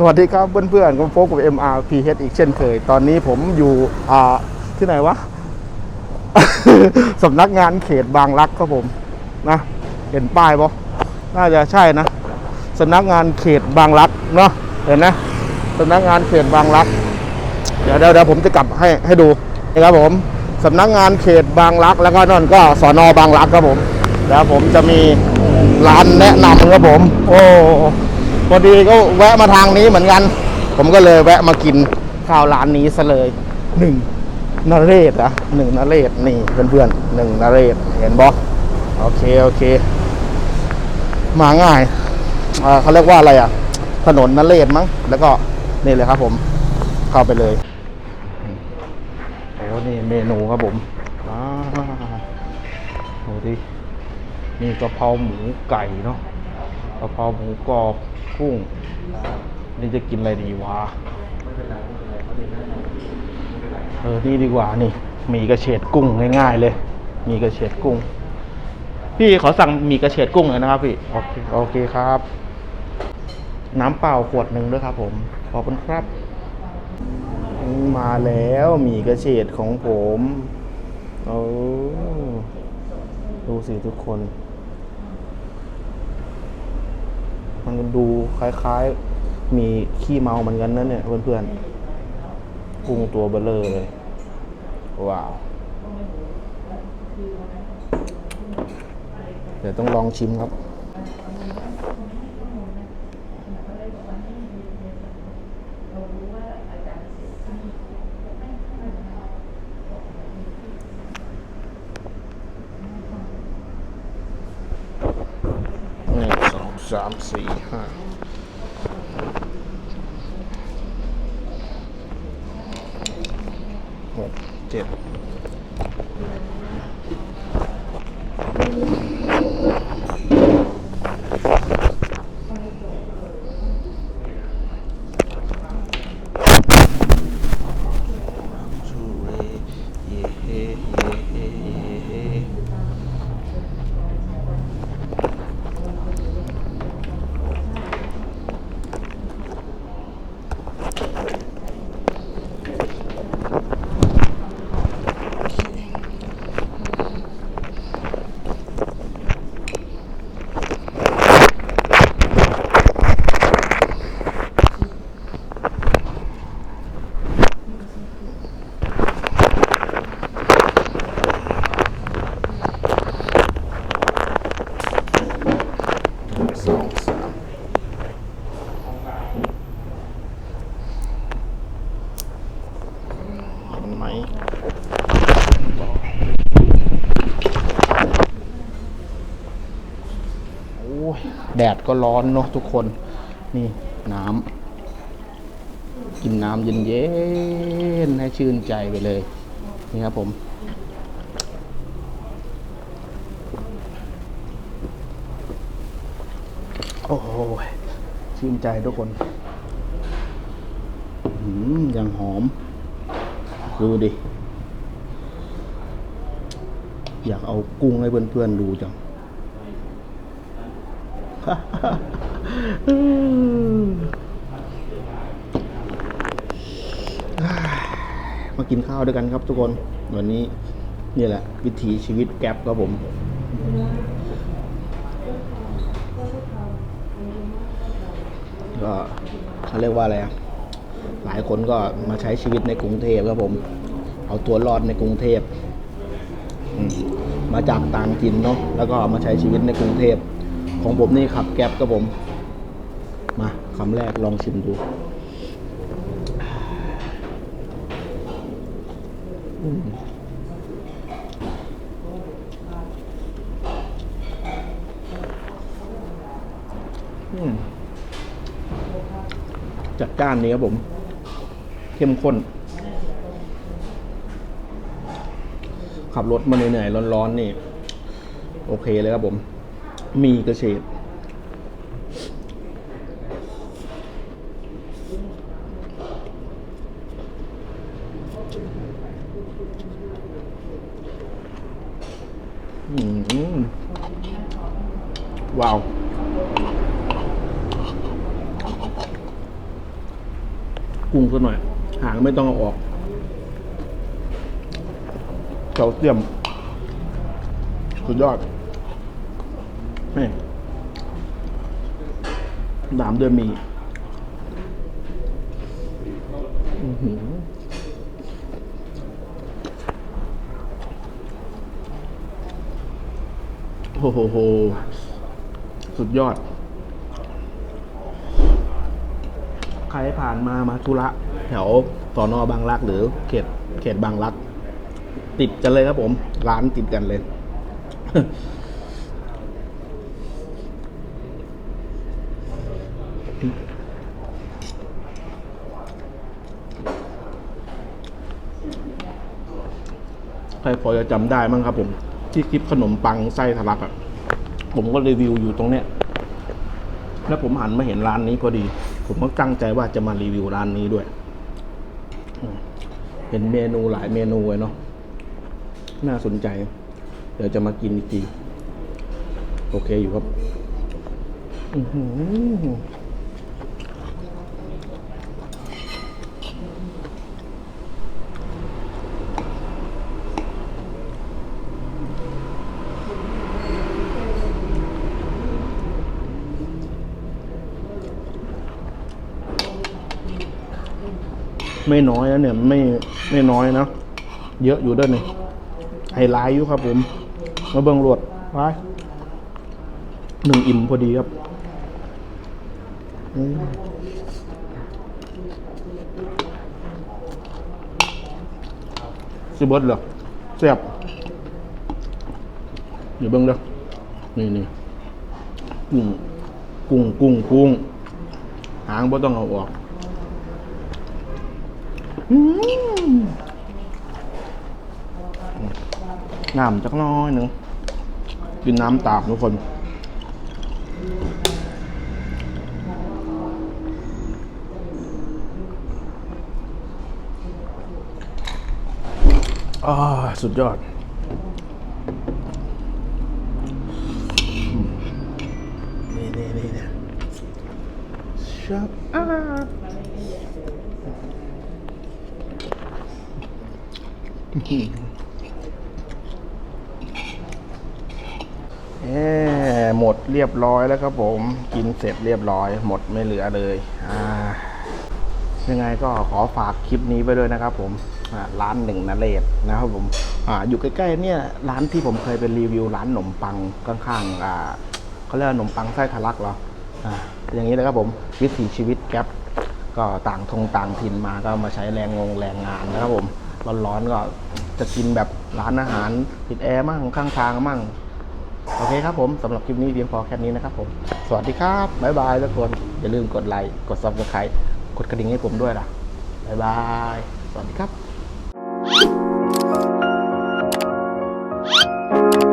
สวัสดีครับเพื่อนๆผมโฟกับ MRPH อีกเช่นเคย ตอนนี้ผมอยู่ที่ไหนวะ สำนักงานเขตบางรักครับผมนะเห็นป้ายปะน่าจะใช่นะสำนักงานเขตบางรักเนาะเห็นนะสำนักงานเขตบางรัก เดี๋ยวเดี๋ยวเดี๋ยวผมจะกลับให้ให้ดูนะครับผมสำนักงานเขตบางรัก แล้วก็นั่นก็สอนอบางรักครับผม แล้วผมจะมีร้านแนะนำครับผม โอ้ พอดีก็แวะมาทางนี้เหมือนกัน ผมก็เลยแวะมากินข้าวร้านนี้ซะเลยหนึ่งนเรศอะหนึ่งนเรศนี่เพื่อนๆหนึ่งนเรศเห็นบอโอเคโอเค มาง่ายเขาเรียกว่าอะไรอะถนนนเรศมั้งแล้วก็นี่เลยครับผมเข้าไปเลยโอ้นี่เมนูครับผมอ่าดูดิมีกะเพราหมูไก่เนาะกะเพราหมูกรอบ กุ้งนี่จะกินอะไรดีวะเออนี่ดีกว่านี่ มีกระเฉดกุ้งง่าย ๆ เลย มีกระเฉดกุ้ง พี่ขอสั่งมีกระเฉดกุ้งเลยนะครับพี่โอเคโอเคครับ น้ำเปล่าขวดหนึ่งด้วยครับ ผมขอบคุณครับ มาแล้วหมีกระเฉดของผมโอ้ดูสิทุกคน มันดูคล้ายๆ มีขี้เมาเหมือนกันนะเนี่ยเพื่อนๆกุ้งตัวเบลเลอร์เลย ว้าว เดี๋ยวต้องลองชิมครับ หนึ่ง สามสี่ห้าหกเจ็ดชูเรเย่เฮเย่เฮเย่เฮ สองสามเห็นไหมโอ้ ยแดดก็ร้อนเนาะทุกคน นี่น้ำกินน้ำเย็นๆให้ชื่นใจไปเลย นี่ครับผมโอ้โหชื่นใจทุกคนหืมยังหอม ดูดิ อยากเอากุ้งให้เพื่อนๆดูจัง มากินข้าวด้วยกันครับทุกคน วันนี้นี่แหละ วิถีชีวิตแก๊ปครับผม ก็เขาเรียกว่าอะไรหลายคนก็มาใช้ชีวิตในกรุงเทพครับผม เอาตัวรอดในกรุงเทพมมาจากต่างถิ่นเนาะแล้วก็มาใช้ชีวิตในกรุงเทพ ของผมนี่ขับแก๊ปครับผม มาคำแรกลองชิมดูอืมจัดจ้านนี้ครับผม เข้มข้น ขับรถมาเหนื่อยๆร้อนๆนี่ โอเคเลยครับผม มีกระเฉดว้าว กุ้งสักหน่อย หางไม่ต้องเอาออกแคลเซียม สุดยอด นี่ตามด้วยหมีอื้อหือโอ้โหโห สุดยอด ใครผ่านมามาธุระ แถวสอนอบางรักหรือเขตเขตบางรัก ติดกันเลยครับผม ร้านติดกันเลย ใครพอจะจำได้มั้งครับผม ที่คลิปขนมปังไส้ทะลักอะ่ะ ผมก็รีวิวอยู่ตรงเนี้ย แล้วผมหันมาเห็นร้านนี้พอดี ผมก็ตั้งใจว่าจะมารีวิวร้านนี้ด้วย เห็นเมนูหลายเมนูเลยเนาะ น่าสนใจ เดี๋ยวจะมากินอีกที โอเคอยู่ครับ อือหือ ไม่น้อยนะเนี่ยไม่ไม่น้อยนะ เยอะอยู่ด้วยนี่ไฮไลท์อยู่ครับผมมาเบิ่งรวดไปหนึ่งอิ่มพอดีครับอืมสิบดเหรอแซ่บเดี๋ยวเบิ่งเด้อนี่นี่กุ้งกุ้งกุ้งกุ้งหางบ่ต้องเอาออก น้ำจักน้อยหนึ่งกินน้ำตามทุกคนอ่าสุดยอดนี่นี่นี่นี่ชับอ่า เอหมดเรียบร้อยแล้วครับผม กินเสร็จเรียบร้อย หมดไม่เหลือเลยอ่ายังไงก็ขอฝากคลิปนี้ไปด้วยนะครับผมร้านหนึ่งนาเรศนะครับผมออยู่ใกล้ๆเนี่ยร้านที่ผมเคยไปรีวิวร้านขนมปังข้างๆอ่าเขาเรียกว่าขนมปังไส้ทะลักเหรออ่าอย่างนี้นะครับผมวิถีชีวิตแก๊ปก็ต่างทงต่างถิ่นมาก็มาใช้แรงงงแรงงานนะครับผม ร้อนๆก็จะกินแบบร้านอาหารติดแอร์มั่งข้างทางมั่งโอเคครับผมสำหรับคลิปนี้เพียงพอแค่นี้นะครับผมสวัสดีครับบ๊ายบายทุกคนอย่าลืมกดไลค์กดซับสไครต์กดกระดิ่งให้ผมด้วยล่ะบ๊ายบายสวัสดีครับ Thank you.